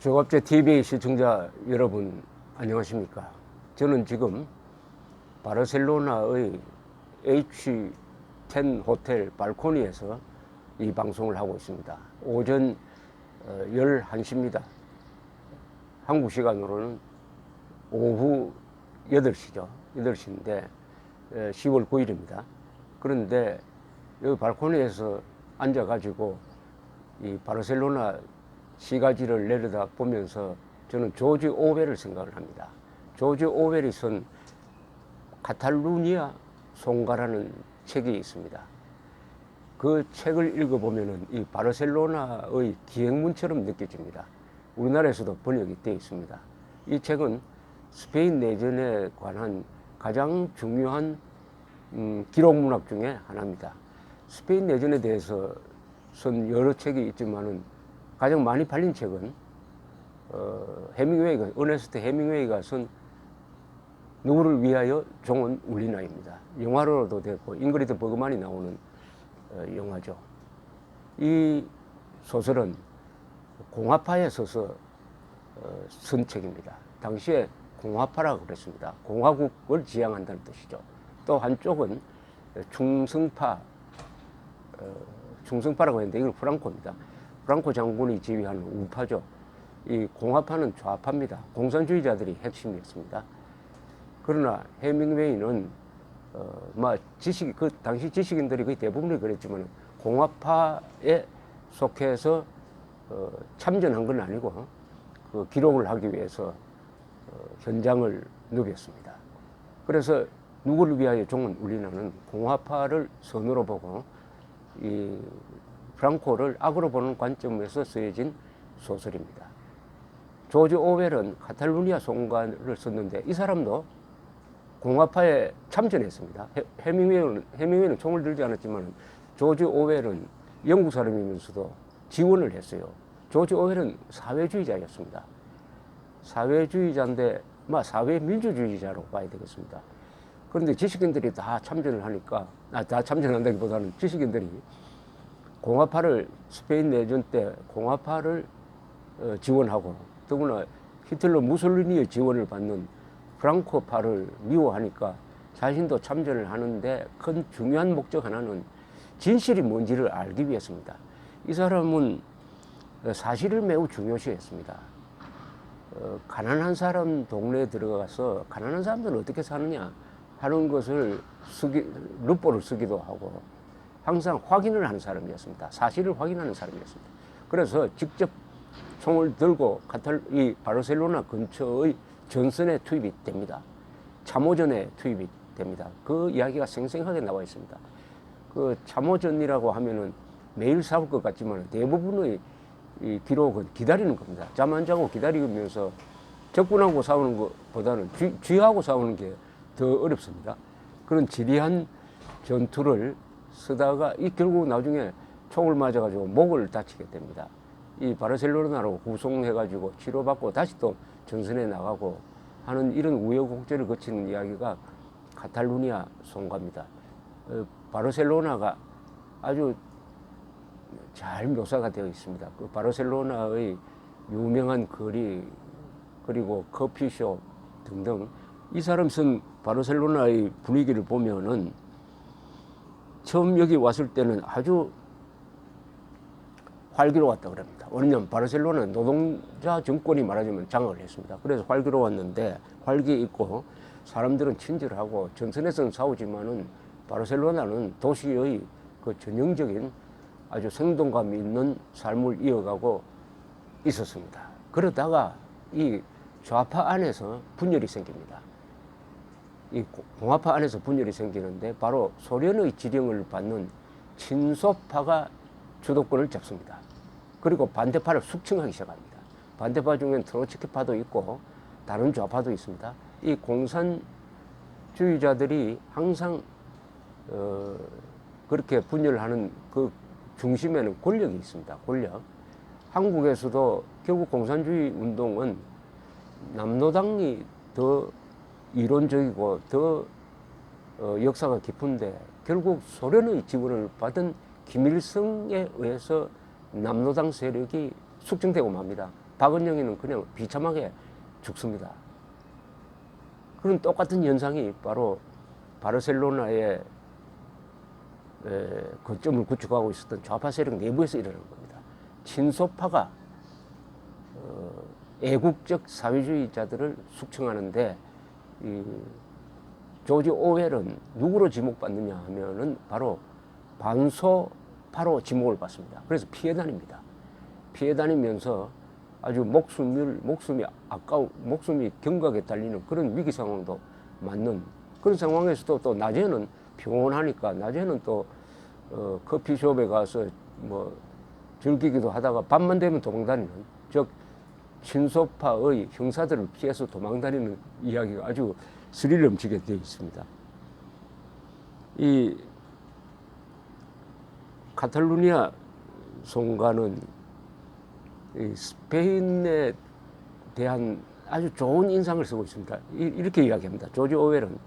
조갑제 TV 시청자 여러분 안녕하십니까? 저는 지금 바르셀로나의 H10 호텔 발코니에서 이 방송을 하고 있습니다. 오전 어, 11시입니다. 한국 시간으로는 오후 8시죠. 8시인데 10월 9일입니다. 그런데 여기 발코니에서 앉아가지고 이 바르셀로나 시가지를 내려다 보면서 저는 조지 오웰을 생각을 합니다. 조지 오웰이 쓴 카탈루니아 송가라는 책이 있습니다. 그 책을 읽어보면은 이 바르셀로나의 기행문처럼 느껴집니다. 우리나라에서도 번역이 되어 있습니다. 이 책은 스페인 내전에 관한 가장 중요한 음, 기록 문학 중에 하나입니다. 스페인 내전에 대해서 쓴 여러 책이 있지만은 가장 많이 팔린 책은 어, 해밍웨이가 어네스트 해밍웨이가 쓴 누구를 위하여 종은 울리나입니다. 영화로도 됐고 잉그리드 버그만이 나오는 어, 영화죠. 이 소설은 공화파에 서서 어, 쓴 책입니다. 당시에 공화파라고 그랬습니다. 공화국을 지향한다는 뜻이죠. 또 한쪽은 충성파, 어, 충성파라고 했는데 이건 프랑코입니다. 프랑코 장군이 지휘하는 우파죠. 이 공화파는 좌파입니다. 공산주의자들이 핵심이었습니다. 그러나 해밍웨이는 어, 뭐 지식 그 당시 지식인들이 거의 대부분이 그랬지만 공화파에 속해서 어, 참전한 건 아니고 그 기록을 하기 위해서 어, 현장을 누볐습니다. 그래서 누구를 위하여 종은 울리나는 공화파를 선으로 보고 이 프랑코를 악으로 보는 관점에서 쓰여진 소설입니다. 조지 오웰은 카탈루니아 송가를 썼는데 이 사람도 공화파에 참전했습니다. 해- 해밍웨이는, 해밍웨이는 총을 들지 않았지만 조지 오웰은 영국 사람이면서도 지원을 했어요. 조지 오웰은 사회주의자였습니다. 사회주의자인데, 막 사회민주주의자로 봐야 되겠습니다. 그런데 지식인들이 다 참전을 하니까, 아, 다 참전한다기보다는 지식인들이 공화파를 스페인 내전 때 공화파를 어, 지원하고 더구나 히틀러 무솔리니의 지원을 받는 프랑코파를 미워하니까 자신도 참전을 하는데 큰 중요한 목적 하나는 진실이 뭔지를 알기 위해서입니다. 이 사람은 사실을 매우 중요시했습니다. 어, 가난한 사람 동네에 들어가서 가난한 사람들은 어떻게 사느냐 하는 것을 쓰기, 루포를 쓰기도 하고 항상 확인을 하는 사람이었습니다. 사실을 확인하는 사람이었습니다. 그래서 직접 총을 들고 카탈 이 바르셀로나 근처의 전선에 투입이 됩니다. 참호전에 투입이 됩니다. 그 이야기가 생생하게 나와 있습니다. 그 참호전이라고 하면은 매일 싸울 것 같지만 대부분의 이 기록은 기다리는 겁니다. 잠 안 자고 기다리면서 적군하고 싸우는 것보다는 쥐, 쥐하고 싸우는 게 더 어렵습니다. 그런 지리한 전투를 쓰다가 이 결국 나중에 총을 맞아가지고 목을 다치게 됩니다. 이 바르셀로나로 구송해가지고 치료받고 다시 또 전선에 나가고 하는 이런 우여곡절을 거치는 이야기가 카탈루니아 송가입니다. 어, 바르셀로나가 아주 잘 묘사가 되어 있습니다. 그 바르셀로나의 유명한 거리 그리고 커피숍 등등 이 사람 쓴 바르셀로나의 분위기를 보면은 처음 여기 왔을 때는 아주 활기로웠다 그럽니다. 왜냐하면 바르셀로나는 노동자 정권이 말하자면 장악을 했습니다. 그래서 활기로웠는데 활기 있고 사람들은 친절하고 전선에서는 싸우지만은 바르셀로나는 도시의 그 전형적인 아주 생동감 있는 삶을 이어가고 있었습니다. 그러다가 이 좌파 안에서 분열이 생깁니다. 이 공화파 안에서 분열이 생기는데 바로 소련의 지령을 받는 친소파가 주도권을 잡습니다. 그리고 반대파를 숙청하기 시작합니다. 반대파 중엔 트로츠키파도 있고 다른 좌파도 있습니다. 이 공산주의자들이 항상 어, 그렇게 분열하는 그 중심에는 권력이 있습니다. 권력. 한국에서도 결국 공산주의 운동은 남노당이 더 이론적이고 더 어, 역사가 깊은데 결국 소련의 지원을 받은 김일성에 의해서 남노당 세력이 숙청되고 맙니다. 박은영이는 그냥 비참하게 죽습니다. 그런 똑같은 현상이 바로 바르셀로나의 에, 거점을 구축하고 있었던 좌파 세력 내부에서 일어난 겁니다. 친소파가 어, 애국적 사회주의자들을 숙청하는데 이 조지 오웰은 누구로 지목받느냐 하면은 바로 반소파로 지목을 받습니다. 그래서 피해 다닙니다. 피해 다니면서 아주 목숨을 목숨이 아까워 목숨이 경각에 달리는 그런 위기 상황도 맞는 그런 상황에서도 또 낮에는 평온하니까 낮에는 또 어, 커피숍에 가서 뭐 즐기기도 하다가 밤만 되면 도망다니는 즉 친소파의 형사들을 피해서 도망다니는 이야기가 아주 스릴 넘치게 되어 있습니다. 이 카탈루니아 송가는 이 스페인에 대한 아주 좋은 인상을 쓰고 있습니다. 이- 이렇게 이야기합니다. 조지 오웰은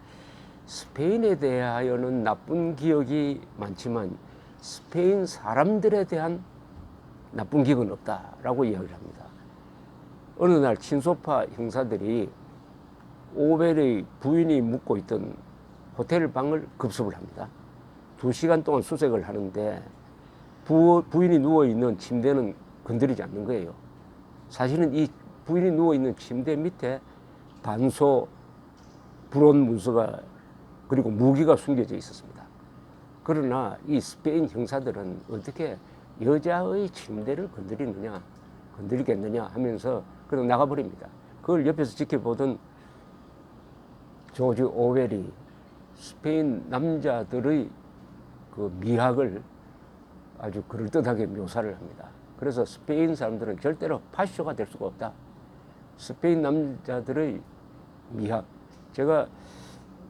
스페인에 대하여는 나쁜 기억이 많지만 스페인 사람들에 대한 나쁜 기억은 없다라고 이야기를 합니다. 어느 날 친소파 형사들이 오벨의 부인이 묵고 있던 호텔 방을 급습을 합니다. 두 시간 동안 수색을 하는데 부, 부인이 누워 있는 침대는 건드리지 않는 거예요. 사실은 이 부인이 누워 있는 침대 밑에 단소 불온 문서가 그리고 무기가 숨겨져 있었습니다. 그러나 이 스페인 형사들은 어떻게 여자의 침대를 건드리느냐, 건드리겠느냐 하면서 그냥 나가버립니다. 그걸 옆에서 지켜보던 조지 오웰이 스페인 남자들의 그 미학을 아주 그럴듯하게 묘사를 합니다. 그래서 스페인 사람들은 절대로 파쇼가 될 수가 없다. 스페인 남자들의 미학. 제가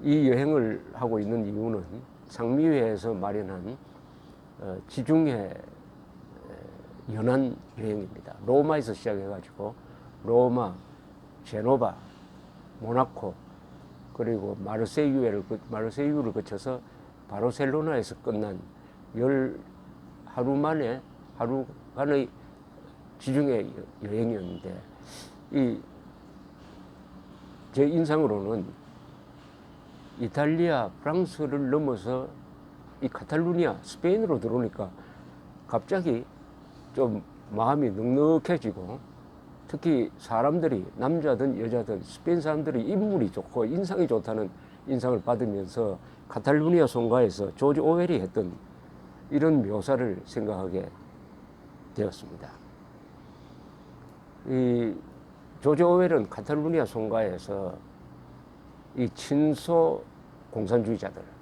이 여행을 하고 있는 이유는 상미회에서 마련한 어, 지중해 연안 여행입니다. 로마에서 시작해가지고 로마, 제노바, 모나코 그리고 마르세유를 거- 마르세유를 거쳐서 바르셀로나에서 끝난 열 하루 만에 하루간의 지중해 여- 여행이었는데 이 제 인상으로는 이탈리아, 프랑스를 넘어서 이 카탈루니아, 스페인으로 들어오니까 갑자기 좀 마음이 넉넉해지고 특히 사람들이 남자든 여자든 스페인 사람들이 인물이 좋고 인상이 좋다는 인상을 받으면서 카탈루니아 송가에서 조지 오웰이 했던 이런 묘사를 생각하게 되었습니다. 이 조지 오웰은 카탈루니아 송가에서 이 친소 공산주의자들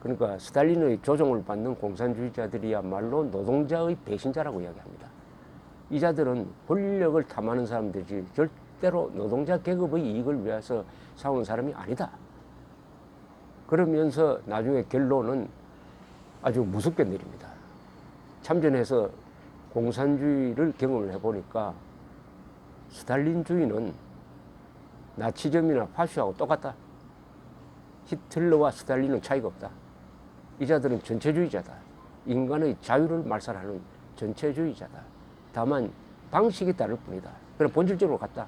그러니까 스탈린의 조종을 받는 공산주의자들이야말로 노동자의 배신자라고 이야기합니다. 이 자들은 권력을 탐하는 사람들이지 절대로 노동자 계급의 이익을 위해서 싸우는 사람이 아니다. 그러면서 나중에 결론은 아주 무섭게 내립니다. 참전해서 공산주의를 경험을 해보니까 스탈린주의는 나치즘이나 파시하고 똑같다. 히틀러와 스탈린은 차이가 없다. 이 자들은 전체주의자다. 인간의 자유를 말살하는 전체주의자다. 다만 방식이 다를 뿐이다. 그럼 본질적으로 같다.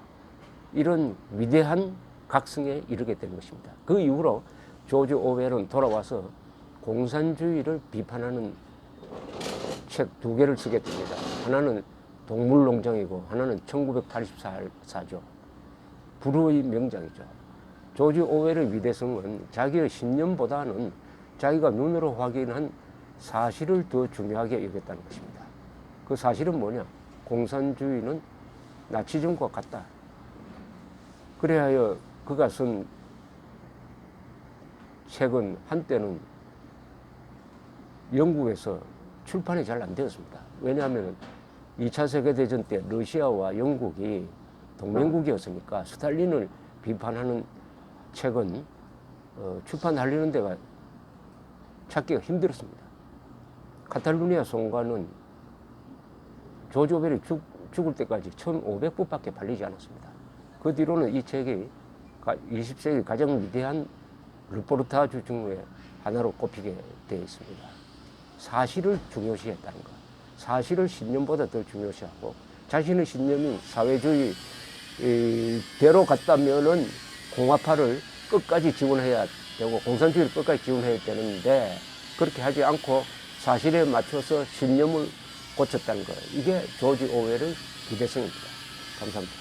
이런 위대한 각성에 이르게 된 것입니다. 그 이후로 조지 오웰은 돌아와서 공산주의를 비판하는 책 두 개를 쓰게 됩니다. 하나는 동물농장이고 하나는 1984죠. 불후의 명작이죠. 조지 오웰의 위대성은 자기의 신념보다는 자기가 눈으로 확인한 사실을 더 중요하게 여겼다는 것입니다. 그 사실은 뭐냐? 공산주의는 나치즘과 같다. 그래야 그가 쓴 책은 한때는 영국에서 출판이 잘 안 되었습니다. 왜냐하면 2차 세계대전 때 러시아와 영국이 동맹국이었으니까 스탈린을 비판하는 책은 어, 출판하려는 데가 찾기가 힘들었습니다. 카탈루니아 송가는 조지 오벨이 죽, 죽을 때까지 1,500부밖에 팔리지 않았습니다. 그 뒤로는 이 책이 20세기 가장 위대한 르포르타주 중에 하나로 꼽히게 되어 있습니다. 사실을 중요시했다는 것. 사실을 신념보다 더 중요시하고 자신의 신념이 사회주의 이, 대로 갔다면은 공화파를 끝까지 지원해야 되고 공산주의를 끝까지 지원해야 되는데 그렇게 하지 않고 사실에 맞춰서 신념을 고쳤다는 거예요. 이게 조지 오웰의 기대성입니다. 감사합니다.